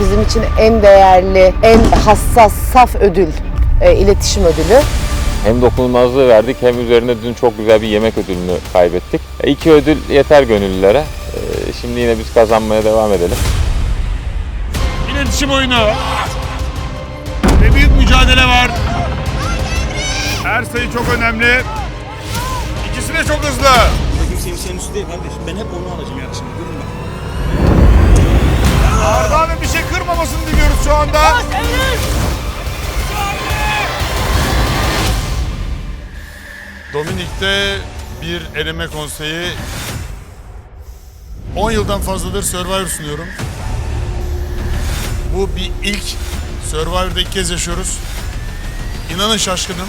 bizim için en değerli, en hassas, saf ödül, e, iletişim ödülü. Hem dokunulmazlığı verdik hem üzerine dün çok güzel bir yemek ödülünü kaybettik. E, iki ödül yeter gönüllülere. E, şimdi yine biz kazanmaya devam edelim. İletişim oyunu. Ve büyük mücadele var. Her sayı çok önemli. İkisi de çok hızlı. Kimse kimsenin üstü değil kardeşim. Ben hep onu alacağım yarışımda. Dominik'te bir eleme konseyi 10 yıldan fazladır Survivor sunuyorum. Bu bir ilk. Survivor'da ilk kez yaşıyoruz. İnanın şaşkınım.